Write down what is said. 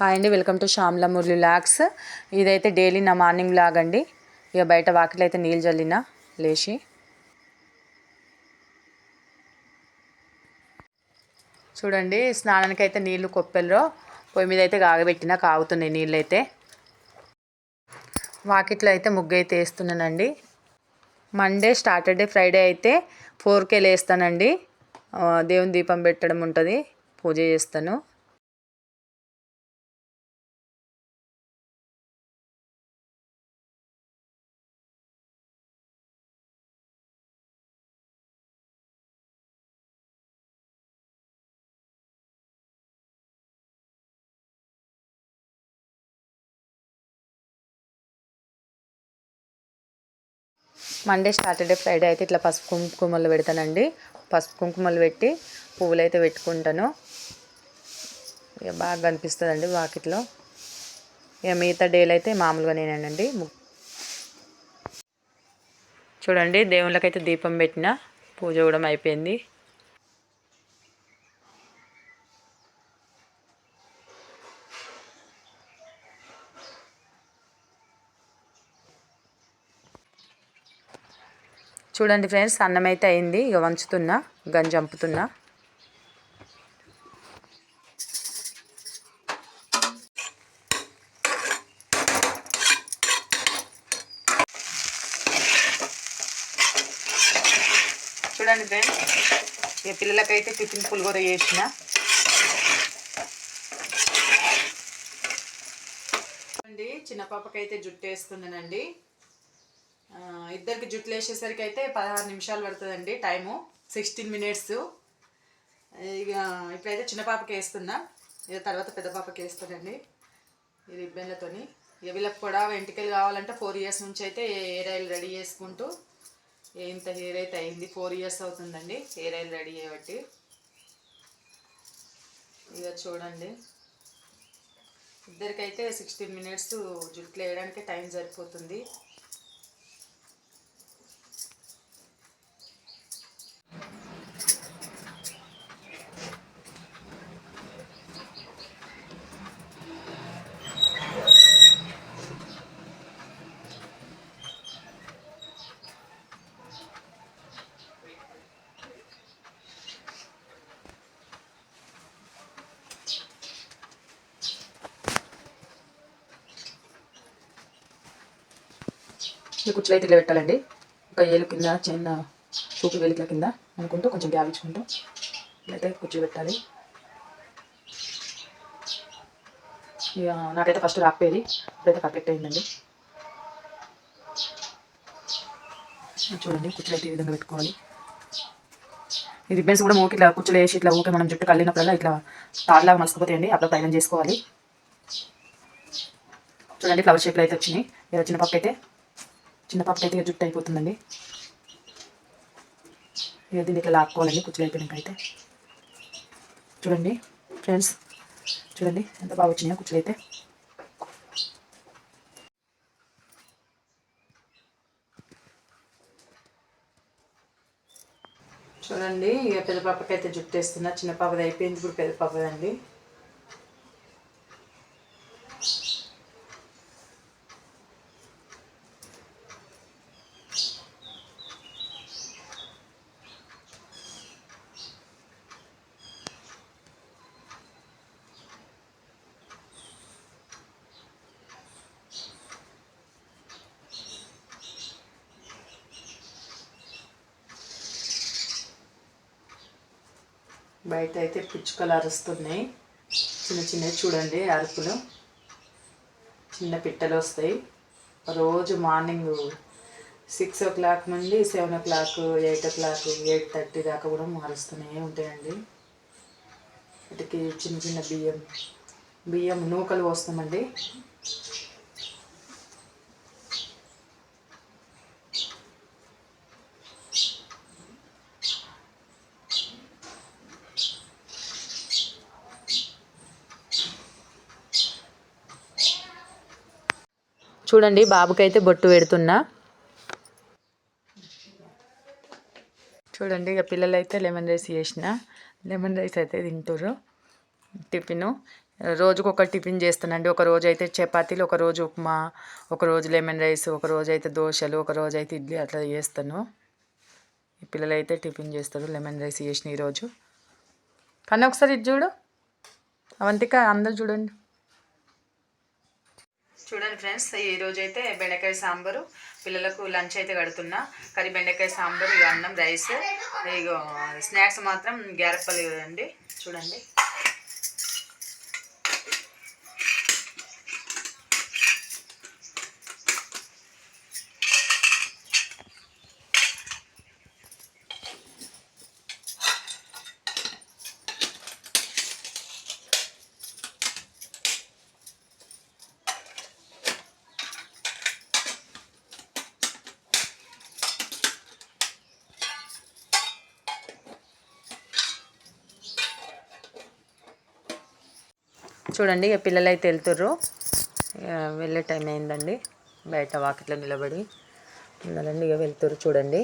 Hi అండి welcome to Shyamala Murali లాక్స్ ఇదైతే డైలీ నా మార్నింగ్ లాగ్ అండి. ఇక బయట వాకిట్లో అయితే నీళ్ళు చల్లిన లేచి. చూడండి స్నానానికి అయితే నీళ్ళు కొప్పెల్లో పొయ్యి మీద అయితే కాగబెట్టిన కాగుతున్నాయి నీళ్ళు అయితే వాకిట్లో అయితే ముగ్గు అయితే వేస్తున్నానండి. మండే సాటర్డే ఫ్రైడే అయితే ఫోర్కే లేస్తానండి. దేవుని దీపం పెట్టడం ఉంటుంది పూజ చేస్తాను. మండే సాటర్డే ఫ్రైడే అయితే ఇట్లా పసుపు కుంకుమలు పెడతానండి. పసుపు కుంకుమలు పెట్టి పువ్వులు అయితే పెట్టుకుంటాను. ఇక బాగా కనిపిస్తుందండి వాకిట్లో. ఇక మిగతా డేలు అయితే మామూలుగా నేనండి. చూడండి దేవుళ్ళకైతే దీపం పెట్టిన. పూజ కూడా అయిపోయింది. చూడండి ఫ్రెండ్స్ అన్నం అయితే అయింది. ఇక వంచుతున్నా గంజంపుతున్నా చూడండి ఫ్రెండ్స్ ఇక పిల్లలకైతే టిఫిన్ పులిగూర చేసిన. చిన్న పాపకైతే జుట్టు వేస్తున్నానండి ఇద్దరికి జుట్లు వేసేసరికి అయితే పదహారు నిమిషాలు పడుతుందండి టైము. Sixteen minutes. ఇక ఇప్పుడైతే చిన్న పాపకి వేస్తున్నా. ఇక తర్వాత పెద్ద పాపకి వేస్తానండి. ఈ రిబ్బన్లతోని. ఇక వీళ్ళకి కూడా వెంటికలు కావాలంటే ఫోర్ ఇయర్స్ నుంచి అయితే హెయిర్ ఆయిల్ రెడీ చేసుకుంటూ ఇంత హెయిర్ అయితే అయింది. ఫోర్ ఇయర్స్ అవుతుందండి హెయిర్ ఆయిల్ రెడీ చేయబట్టి ఇక చూడండి. ఇద్దరికైతే సిక్స్టీన్ మినిట్స్ జుట్లు వేయడానికి టైం సరిపోతుంది. ఈ కుచ్చులు అయితే ఇట్లా పెట్టాలండి ఒక ఏలు కింద చిన్న చూపు వేలికల కింద అనుకుంటూ కొంచెం గ్యాప్ ఇచ్చుకుంటూ ఇట్లయితే కుచ్చులు పెట్టాలి. ఇక నాకైతే ఫస్ట్ రాకపోయేది ఇప్పుడైతే పర్ఫెక్ట్ అయిందండి. చూడండి కుచ్చులు అయితే ఈ విధంగా పెట్టుకోవాలి. ఈ రిబ్బన్స్ కూడా ఊకి ఇట్లా కుచ్చులు వేసి ఇట్లా ఊకే మనం జుట్టు కళ్ళినప్పుడల్లా ఇట్లా తాడులాగా మలుసుకుపోతాయండి అప్పుడు ప్రయాణం చేసుకోవాలి. చూడండి ఫ్లవర్ షేప్లో అయితే వచ్చినాయి. ఇక చిన్న పప్పు అయితే చిన్న పప్పు అయితే జుట్టు అయిపోతుందండి. ఇక దీన్ని ఇట్లా లాక్కోవాలండి కుచ్చులు అయిపోయినాక అయితే చూడండి ఫ్రెండ్స్ చూడండి ఎంత బాగా వచ్చినాయో కుచ్చులు అయితే. చూడండి ఇక పెద్ద పాపకి అయితే జుట్టు వేస్తున్నా చిన్న పాపది అయిపోయింది ఇప్పుడు పెద్ద పాపదండి. బయట అయితే పిచ్చుకలు అరుస్తున్నాయి. చిన్న చిన్నవి చూడండి అరుపులు. చిన్న పిట్టలు వస్తాయి. రోజు మార్నింగ్ సిక్స్ ఓ క్లాక్ నుండి seven o'clock eight o'clock eight thirty దాకా కూడా మారుస్తూనే ఉంటాయండి. వాటికి చిన్న చిన్న బియ్యం బియ్యం నూకలు పోస్తామండి. చూడండి బాబుకైతే బొట్టు పెడుతున్నా. చూడండి ఇక పిల్లలైతే లెమన్ రైస్ చేసిన. లెమన్ రైస్ అయితే తింటారు టిఫిన్. రోజుకు ఒక టిఫిన్ చేస్తానండి. ఒక రోజు అయితే చపాతీలు ఒక రోజు ఉప్మా ఒక రోజు లెమన్ రైస్ ఒక రోజు అయితే దోశలు ఒక రోజు అయితే ఇడ్లీ అట్లా చేస్తాను. పిల్లలైతే పిల్లలు అయితే టిఫిన్ చేస్తారు లెమన్ రైస్ చేసిన ఈరోజు కానీ ఒకసారి ఇది చూడు. అవంతిక అందరు చూడండి. చూడండి ఫ్రెండ్స్ ఈరోజు అయితే బెండకాయ సాంబారు. పిల్లలకు లంచ్ అయితే కడుతున్నా. కర్రీ బెండకాయ సాంబారు ఇక అన్నం రైస్. ఇక స్నాక్స్ మాత్రం గ్యారప్పలు అండి చూడండి. చూడండి ఇక పిల్లలు అయితే వెళ్తుర్రు. ఇక వెళ్ళే టైం అయిందండి. బయట వాకిట్లో నిలబడి ఉండాలండి ఇక వెళ్తుర్రు చూడండి.